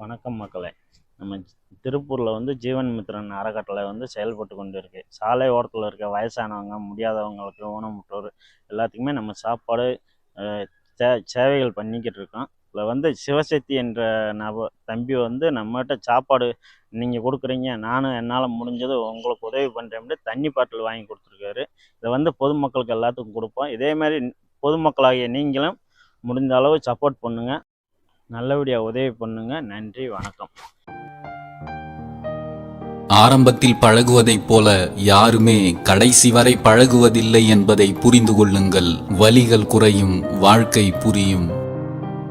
வணக்கம் மக்களே. நம்ம திருப்பூரில் வந்து ஜீவன் மித்ரன் அறக்கட்டளை வந்து செயல்பட்டு கொண்டு இருக்கு சாலை ஓரத்தில் இருக்க வயசானவங்க முடியாதவங்களுக்கு ஊனமுற்றோர் எல்லாத்துக்குமே நம்ம சாப்பாடு சே- சேவைகள் பண்ணிக்கிட்டு இருக்கோம். இதில் வந்து சிவசக்தி என்ற நப தம்பி வந்து நம்மகிட்ட சாப்பாடு நீங்கள் கொடுக்குறீங்க நானும் என்னால் முடிஞ்சது உங்களுக்கு உதவி பண்ணுறேன் தண்ணி பாட்டில் வாங்கி கொடுத்துருக்காரு. இதை வந்து பொதுமக்களுக்கு எல்லாத்துக்கும் கொடுப்போம். இதே மாதிரி பொதுமக்களாகிய நீங்களும் முடிந்த அளவு சப்போர்ட் பண்ணுங்கள் நல்லபடியாக உதவி பண்ணுங்க. நன்றி வணக்கம். ஆரம்பத்தில் பழகுவதைப் போல யாருமே கடைசி வரை பழகுவதில்லை என்பதை புரிந்து கொள்ளுங்கள். வலிகள் குறையும் வாழ்க்கை புரியும்.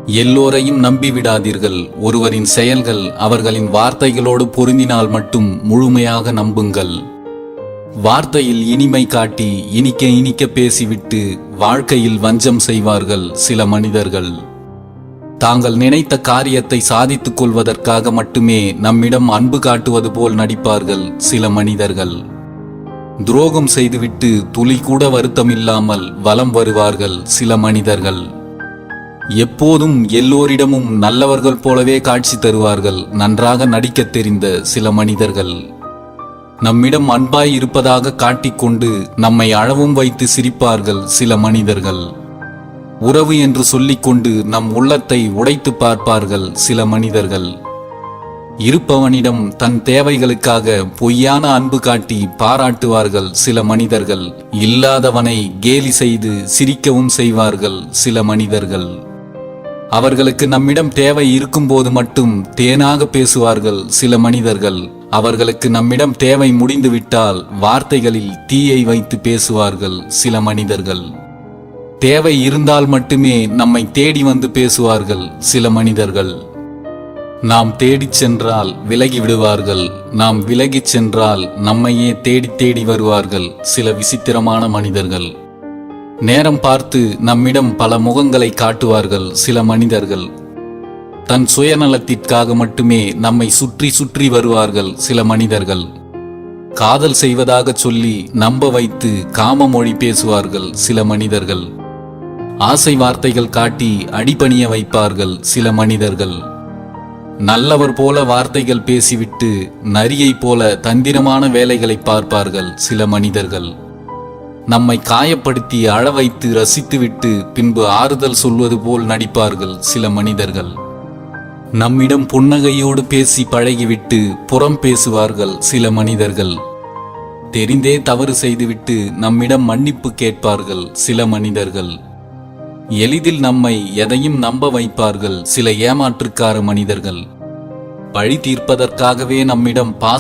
எல்லோரையும் நம்பிவிடாதீர்கள். ஒருவரின் செயல்கள் அவர்களின் வார்த்தைகளோடு பொருந்தினால் மட்டும் முழுமையாக நம்புங்கள். வார்த்தையில் இனிமை காட்டி இனிக்க இனிக்க பேசிவிட்டு வாழ்க்கையில் வஞ்சம் செய்வார்கள் சில மனிதர்கள். தாங்கள் நினைத்த காரியத்தை சாதித்துக் கொள்வதற்காக மட்டுமே நம்மிடம் அன்பு காட்டுவது போல் நடிப்பார்கள் சில மனிதர்கள். துரோகம் செய்துவிட்டு துளி கூட வருத்தமில்லாமல் வலம் வருவார்கள் சில மனிதர்கள். எப்போதும் எல்லோரிடமும் நல்லவர்கள் போலவே காட்சி தருவார்கள் நன்றாக நடிக்கத் தெரிந்த சில மனிதர்கள். நம்மிடம் அன்பாய் இருப்பதாக காட்டிக்கொண்டு நம்மை அழவும் வைத்து சிரிப்பார்கள் சில மனிதர்கள். உறவு என்று சொல்லிக்கொண்டு நம் உள்ளத்தை உடைத்து பார்ப்பார்கள் சில மனிதர்கள். இருப்பவனிடம் தன் தேவைகளுக்காக பொய்யான அன்பு காட்டி பாராட்டுவார்கள் சில மனிதர்கள். இல்லாதவனை கேலி செய்து சிரிக்கவும் செய்வார்கள் சில மனிதர்கள். அவர்களுக்கு நம்மிடம் தேவை இருக்கும்போது மட்டும் தேனாக பேசுவார்கள் சில மனிதர்கள். அவர்களுக்கு நம்மிடம் தேவை முடிந்துவிட்டால் வார்த்தைகளில் தீயை வைத்து பேசுவார்கள் சில மனிதர்கள். தேவை இருந்தால் மட்டுமே நம்மை தேடி வந்து பேசுவார்கள் சில மனிதர்கள். நாம் தேடிச் சென்றால் விலகி விடுவார்கள். நாம் விலகிச் சென்றால் நம்மையே தேடி தேடி வருவார்கள் சில விசித்திரமான மனிதர்கள். நேரம் பார்த்து நம்மிடம் பல முகங்களை காட்டுவார்கள் சில மனிதர்கள். தன் சுயநலத்திற்காக மட்டுமே நம்மை சுற்றி சுற்றி வருவார்கள் சில மனிதர்கள். காதல் செய்வதாக சொல்லி நம்ப வைத்து காம மொழி பேசுவார்கள் சில மனிதர்கள். ஆசை வார்த்தைகள் காட்டி அடிபணிய வைப்பார்கள் சில மனிதர்கள். நல்லவர் போல வார்த்தைகள் பேசிவிட்டு நரியைப் போல தந்திரமான வேலைகளை பார்ப்பார்கள் சில மனிதர்கள். நம்மை காயப்படுத்தி அழ வைத்து ரசித்துவிட்டு பின்பு ஆறுதல் சொல்வது போல் நடிப்பார்கள் சில மனிதர்கள். நம்மிடம் புன்னகையோடு பேசி பழகிவிட்டு புறம் பேசுவார்கள் சில மனிதர்கள். தெரிந்தே தவறு செய்துவிட்டு நம்மிடம் மன்னிப்பு கேட்பார்கள் சில மனிதர்கள். எளிதில் நம்மை எதையும் நம்ப வைப்பார்கள் சில ஏமாற்றுக்கார மனிதர்கள். பழி தீர்ப்பதற்காகவே நம்மிடம் பாச